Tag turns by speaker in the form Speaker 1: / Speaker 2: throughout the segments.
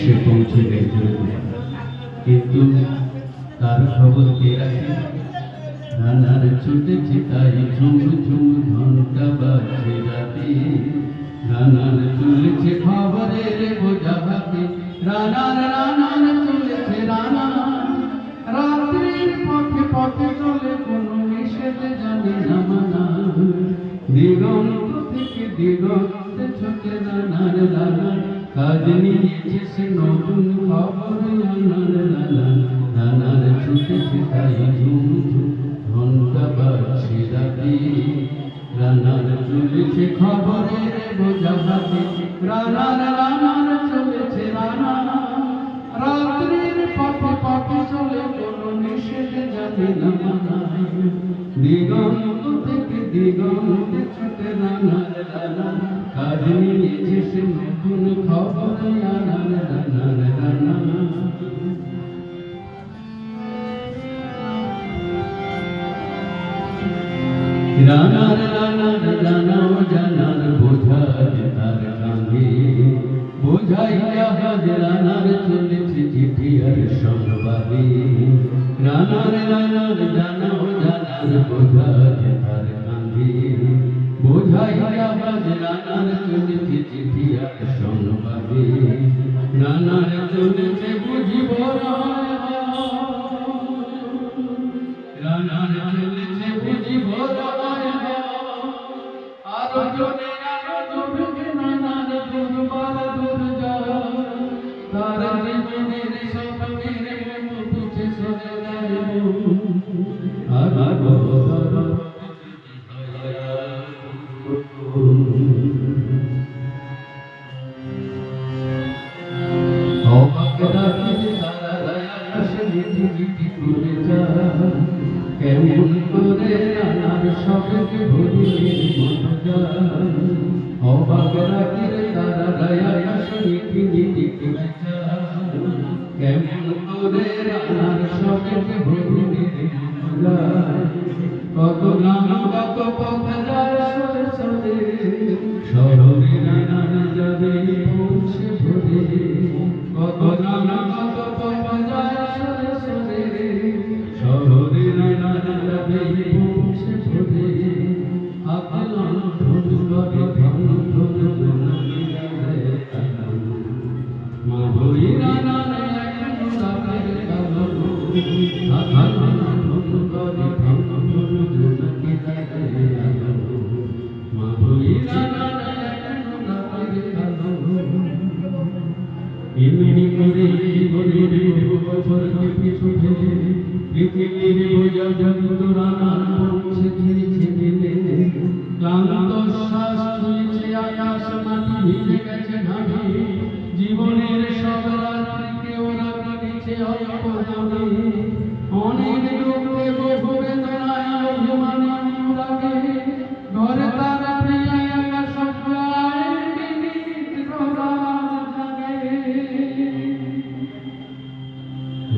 Speaker 1: সে পৌঁছে গেছে কিন্তু তার খবর কে রাখে? রানার ছুটেছে তাই ঝুমু ঝুমু ঘণ্টা বাজছে রাতে। রানার চলেছে খবরের বোঝা হাতে রানার রানার চলেছে রানা রাত্রির পথে পথে চলে কোনো নিষেধ জানে না মানা। দিগন্ত থেকে দিগন্তে ছোটে রানার। রানা কাজ নিয়েছে সে নতুন খবর রানার ছুটেছে তাই ঘণ্টা বাজছে রাতে। রানার চলেছে খবরের বোঝা হাতে রানার রানার চলেছে রানা। রাত্রির না কাজ নিয়েছে সে নতুন খবর রানার রানার রানা রানার রানার রানাও জানার বোঝা যে তার কাঁধে বোঝাইয়া হাজ রানার চলেছে চিঠি আর সংবাদে। রানার রানার জানাও বোঝাইয়া হাজ রানার চলেছে চিঠি আর সংবাদে রানার চলেছে বুঝিব রানার চলেছে বুঝিব আরও জনে কেমন করে নানার সবকে ভুলিয়ে অবাক রাখি তারা দয়া আসে নীতি নীতি কেমন করে ভুলিয়ে meaning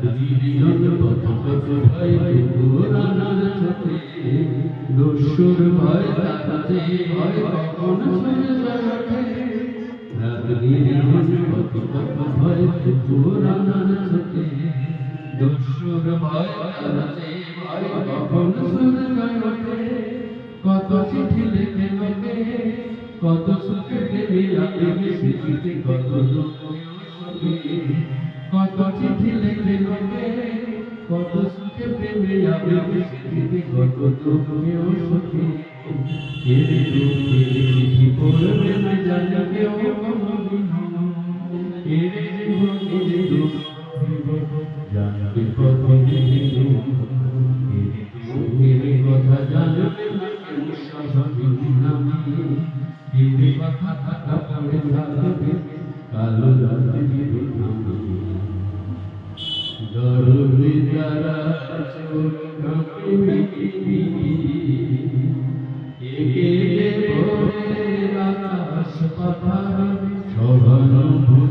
Speaker 1: কত ভয় দস্যুর ভয় কখন শুয়ে যাবে রাত্রির জন্য কত কত ভয় পুরানার চোখে দস্যুর ভয় তাকাতে ভয় কখন শুয়ে যাবে কত চিঠি সুখে কত কত সুখে প্রেমে আমি সেদিনে কত তুমিও সুখী। কথা জানবে না কেউ স্বাভাবিক নামি কেড়ে কালো রাত্রি নামি একে ভোরে আকাশ পাতাল সহানুভূতির